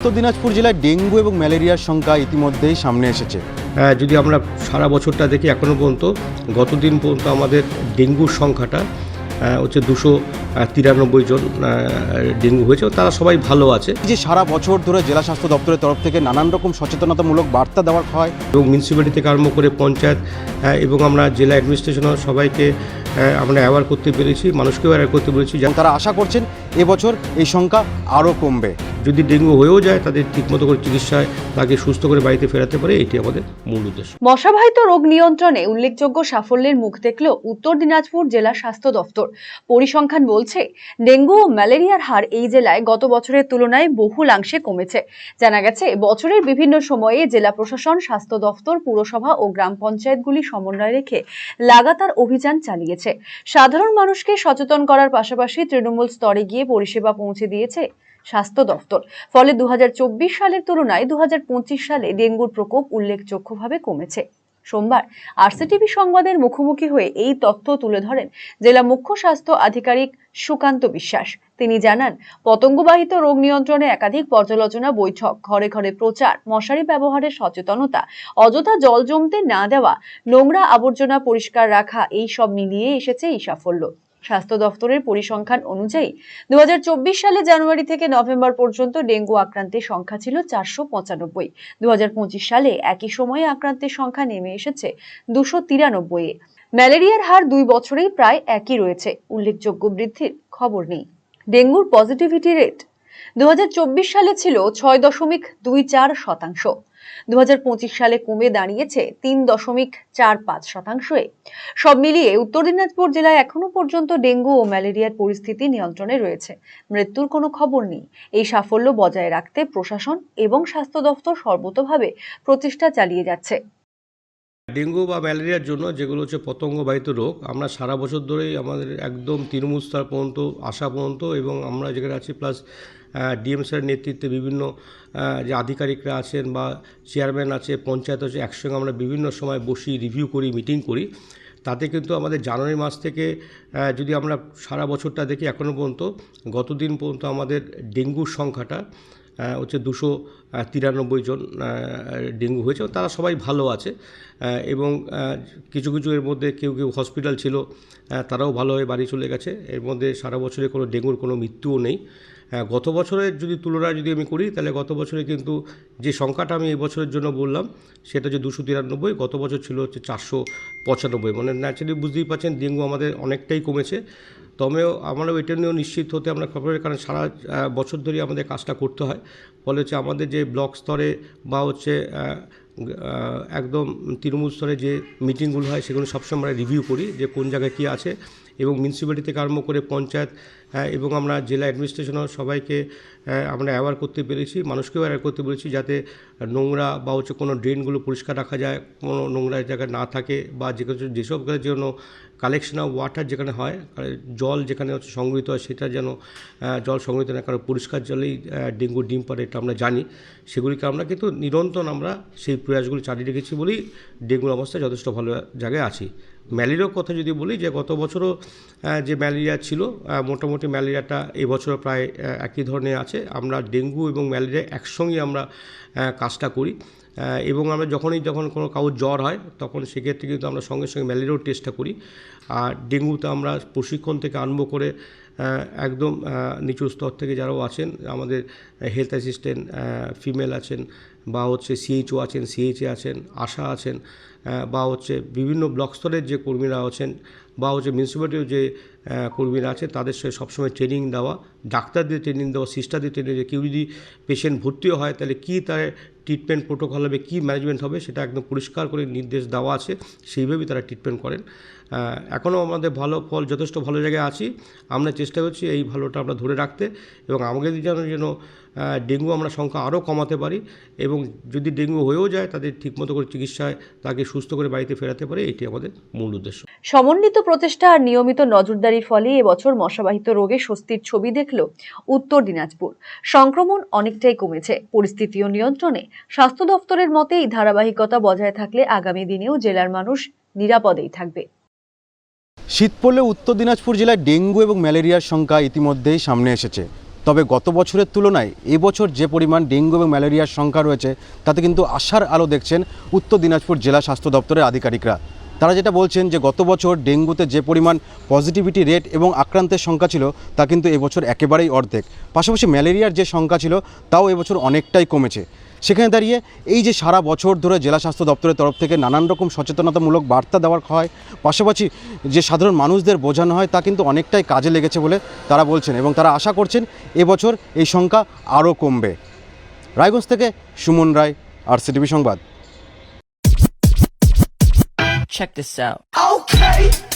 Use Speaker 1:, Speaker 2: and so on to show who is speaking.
Speaker 1: উত্তর দিনাজপুর জেলায় ডেঙ্গু এবং ম্যালেরিয়ার সংখ্যা ইতিমধ্যেই সামনে এসেছে।
Speaker 2: আহ, যদি আমরা সারা বছরটা দেখি এখনও পর্যন্ত গতদিন পর্যন্ত আমাদের ডেঙ্গুর সংখ্যাটা হচ্ছে দুশো তিরানব্বই জন ডেঙ্গু হয়েছে তারা সবাই ভালো আছে।
Speaker 1: এই যে সারা বছর ধরে জেলা স্বাস্থ্য দপ্তরের তরফ থেকে নানান রকম সচেতনতামূলক বার্তা দেওয়া হয়।
Speaker 2: এবং মিউনিসিপ্যালিটি থেকে আরম্ভ করে পঞ্চায়েত এবং আমরা জেলা অ্যাডমিনিস্ট্রেশনও সবাইকে আমরা অ্যাওয়ার করতে পেরেছি মানুষকেও অ্যাওয়ার করতে পেরেছি।
Speaker 1: তারা আশা করছেন এবছর এই সংখ্যা আরও কমবে।
Speaker 2: যদি ডেঙ্গু হয়েও যায় তাদের ঠিকমতো করে চিকিৎসায় তাকে সুস্থ করে বাড়িতে ফেরাতে পারে এটি আমাদের মূল উদ্দেশ্য।
Speaker 3: মশাবাহিত রোগ নিয়ন্ত্রণে উল্লেখযোগ্য সাফল্যের মুখ দেখল উত্তর দিনাজপুর জেলা স্বাস্থ্য দফতর পরিসংখ্যান বলছে ডেঙ্গু ও ম্যালেরিয়ার হার এই জেলায় গত বছরের তুলনায় বহুলাংশে কমেছে। জানা গেছে বছরের বিভিন্ন সময়ে জেলা প্রশাসন স্বাস্থ্য দফতর পুরসভা ও গ্রাম পঞ্চায়েতগুলি সমন্বয় রেখে লাগাতার অভিযান চালিয়েছে। সাধারণ মানুষকে সচেতন করার পাশাপাশি তৃণমূল স্তরে গিয়ে পরিষেবা পৌঁছে দিয়েছে স্বাস্থ্য দফতর। ফলে দু হাজার চব্বিশ সালের তুলনায় দু হাজার পঁচিশ সালে ডেঙ্গুর প্রকোপ উল্লেখযোগ্যভাবে কমেছে। সোমবার আরসিটিভি সংবাদের মুখোমুখি হয়ে এই তথ্য তুলে ধরেন জেলা মুখ্য স্বাস্থ্য আধিকারিক সুকান্ত বিশ্বাস। তিনি জানান, পতঙ্গবাহিত রোগ নিয়ন্ত্রণে একাধিক পর্যালোচনা বৈঠক, ঘরে ঘরে প্রচার, মশারি ব্যবহারের সচেতনতা, অযথা জল জমতে না দেওয়া, নোংরা আবর্জনা পরিষ্কার রাখা, এই সব মিলিয়ে এসেছে এই সাফল্য। স্বাস্থ্য দফতরের পরিসংখ্যান অনুযায়ী দু হাজার চব্বিশ সালে জানুয়ারি থেকে নভেম্বর পর্যন্ত ডেঙ্গু আক্রান্তের সংখ্যা ছিল চারশো পঁচানব্বই। দু সালে একই সময়ে আক্রান্তের সংখ্যা নেমে এসেছে দুশো তিরানব্বইয়ে ম্যালেরিয়ার হার দুই বছরেই প্রায় একই রয়েছে, উল্লেখযোগ্য বৃদ্ধির খবর নেই। ডেঙ্গুর পজিটিভিটি রেট দু হাজার চব্বিশ সালে ছিল ছয় দশমিক দুই চার শতাংশ। দু সালে কমে দাঁড়িয়েছে তিন দশমিক চার পাঁচ শতাংশে সব মিলিয়ে উত্তর দিনাজপুর জেলায় এখনও পর্যন্ত ডেঙ্গু ও ম্যালেরিয়ার পরিস্থিতি নিয়ন্ত্রণে রয়েছে। মৃত্যুর কোনো খবর নেই। এই সাফল্য বজায় রাখতে প্রশাসন এবং স্বাস্থ্য দফতর সর্বতোভাবে প্রচেষ্টা চালিয়ে যাচ্ছে।
Speaker 2: ডেঙ্গু বা ম্যালেরিয়ার জন্য যেগুলো হচ্ছে পতঙ্গবাহিত রোগ, আমরা সারা বছর ধরেই আমাদের একদম তৃণমূল স্তর পর্যন্ত আসা পর্যন্ত এবং আমরা যেখানে আছি প্লাস ডিএমসের নেতৃত্বে বিভিন্ন যে আধিকারিকরা আছেন বা চেয়ারম্যান আছে, পঞ্চায়েত আছে, একসঙ্গে আমরা বিভিন্ন সময় বসি রিভিউ করি মিটিং করি। তাতে কিন্তু আমাদের জানুয়ারি মাস থেকে যদি আমরা সারা বছরটা দেখি এখনও পর্যন্ত, গতদিন পর্যন্ত আমাদের ডেঙ্গুর সংখ্যাটা হচ্ছে দুশো তিরানব্বই জন ডেঙ্গু হয়েছে তারা সবাই ভালো আছে। এবং কিছু কিছু এর মধ্যে কেউ কেউ হসপিটাল ছিল তারাও ভালো হয়ে বাড়ি চলে গেছে। এর মধ্যে সারা বছরে কোনো ডেঙ্গুর কোনো মৃত্যুও নেই। গত বছরের যদি তুলনা যদি আমি করি, তাহলে গত বছরে কিন্তু যে সংখ্যাটা আমি এই বছরের জন্য বললাম, সেটা হচ্ছে দুশো তিরানব্বই, গত বছর ছিল হচ্ছে চারশো পঁচানব্বই। মানে ন্যাচারালি বুঝতেই পারছেন, ডেঙ্গু আমাদের অনেকটাই কমেছে। তবেও আমরাও এটা নিয়েও নিশ্চিত হতে আমরা খবরের কারণ সারা বছর ধরে আমাদের কাজটা করতে হয়। ফলে হচ্ছে আমাদের যে ব্লক স্তরে বা হচ্ছে একদম তৃণমূল স্তরে যে মিটিংগুলো হয়, সেগুলো সবসময় আমরা রিভিউ করি যে কোন জায়গায় কী আছে এবং মিউনিসিপ্যালিটি থেকে আরম্ভ করে পঞ্চায়েত এবং আমরা জেলা অ্যাডমিনিস্ট্রেশনও সবাইকে আমরা অ্যাওয়ার করতে পেরেছি, মানুষকেও অ্যাওয়ার করতে পেরেছি যাতে নোংরা বা হচ্ছে কোনো ড্রেনগুলো পরিষ্কার রাখা যায়, কোনো নোংরা জায়গায় না থাকে বা যে কিছু- যেসব জন্য কালেকশন অফ ওয়াটার যেখানে হয় জল যেখানে হচ্ছে সংগৃহীত হয় সেটা যেন জল সংগৃহীত না, কারণ পরিষ্কার জলেই ডেঙ্গু, ডিম পারে এটা আমরা জানি। সেগুলিকে আমরা কিন্তু নিরন্তর আমরা সেই প্রয়াসগুলি চালিয়ে রেখেছি বলেই ডেঙ্গুর অবস্থা যথেষ্ট ভালো জায়গায় আছি। ম্যালেরিয়ার কথা যদি বলি, যে গত বছরও যে ম্যালেরিয়া ছিল মোটামুটি ম্যালেরিয়াটা এবছর প্রায় একই ধরনের আছে। আমরা ডেঙ্গু এবং ম্যালেরিয়া একসঙ্গে আমরা কাজটা করি এবং আমরা যখনই যখন কোনো কারোর জ্বর হয়, তখন সেক্ষেত্রে কিন্তু আমরা সঙ্গে সঙ্গে ম্যালেরিয়াও টেস্টটা করি। আর ডেঙ্গুতে আমরা প্রশিক্ষণ থেকে আরম্ভ করে একদম নিচু স্তর থেকে যারাও আছেন, আমাদের হেলথ অ্যাসিস্ট্যান্ট ফিমেল আছেন বা হচ্ছে সিএইচও আছেন সিএইচএ আছেন, আশা আছেন বা হচ্ছে বিভিন্ন ব্লক স্তরের যে কর্মীরা আছেন বা হচ্ছে মিউনিসিপ্যালিটির যে কর্মীরা আছে তাদের সঙ্গে সবসময় ট্রেনিং দেওয়া, ডাক্তারদের ট্রেনিং দেওয়া সিস্টারদের ট্রেনিং দেওয়া, কেউ যদি পেশেন্ট ভর্তিও হয়, তাহলে কী তার ট্রিটমেন্ট প্রোটোকল হবে, কী ম্যানেজমেন্ট হবে, সেটা একদম পরিষ্কার করে নির্দেশ দেওয়া আছে, সেইভাবেই তারা ট্রিটমেন্ট করেন। এখনও আমাদের ভালো ফল যথেষ্ট ভালো জায়গায় আছি। আমরা চেষ্টা করছি এই ভালোটা আমরা ধরে রাখতে এবং আমাদের যেন যেন ডেঙ্গু আমরা সংখ্যা আরও কমাতে পারি এবং যদি ডেঙ্গু হয়েও যায় তাদের ঠিকমতো করে চিকিৎসায় তাকে সুস্থ করে বাড়িতে ফেরাতে পারে এটি আমাদের মূল উদ্দেশ্য।
Speaker 3: সমন্বিত প্রচেষ্টা আর নিয়মিত নজরদারির ফলে এবছর মশাবাহিত রোগে স্বস্তির ছবি দেখল উত্তর দিনাজপুর। সংক্রমণ অনেকটাই কমেছে। পরিস্থিতিও নিয়ন্ত্রণে স্বাস্থ্য দফতরের মতে এই ধারাবাহিকতা বজায় থাকলে আগামী দিনেও জেলার মানুষ নিরাপদেই থাকবে।
Speaker 1: শীত পড়লে উত্তর দিনাজপুর জেলায় ডেঙ্গু এবং ম্যালেরিয়ার সংখ্যা ইতিমধ্যেই সামনে এসেছে। তবে গত বছরের তুলনায় এবছর যে পরিমাণ ডেঙ্গু এবং ম্যালেরিয়ার সংখ্যা রয়েছে, তাতে কিন্তু আশার আলো দেখছেন উত্তর দিনাজপুর জেলা স্বাস্থ্য দপ্তরের আধিকারিকরা। তারা যেটা বলছেন যে গত বছর ডেঙ্গুতে যে পরিমাণ পজিটিভিটি রেট এবং আক্রান্তের সংখ্যা ছিল, তা কিন্তু এবছর একেবারেই অর্ধেক। পাশাপাশি ম্যালেরিয়ার যে সংখ্যা ছিল, তাও এবছর অনেকটাই কমেছে। সেখানে দাঁড়িয়ে এই যে সারা বছর ধরে জেলা স্বাস্থ্য দপ্তরের তরফ থেকে নানান রকম সচেতনতামূলক বার্তা দেওয়ার হয়, পাশাপাশি যে সাধারণ মানুষদের বোঝানো হয়, তা কিন্তু অনেকটাই কাজে লেগেছে বলে তারা বলছেন এবং তারা আশা করছেন এবছর এই সংখ্যা আরও কমবে। রায়গঞ্জ থেকে সুমন রায় আর সিটিভি সংবাদ।
Speaker 4: Check this out.
Speaker 5: Okay.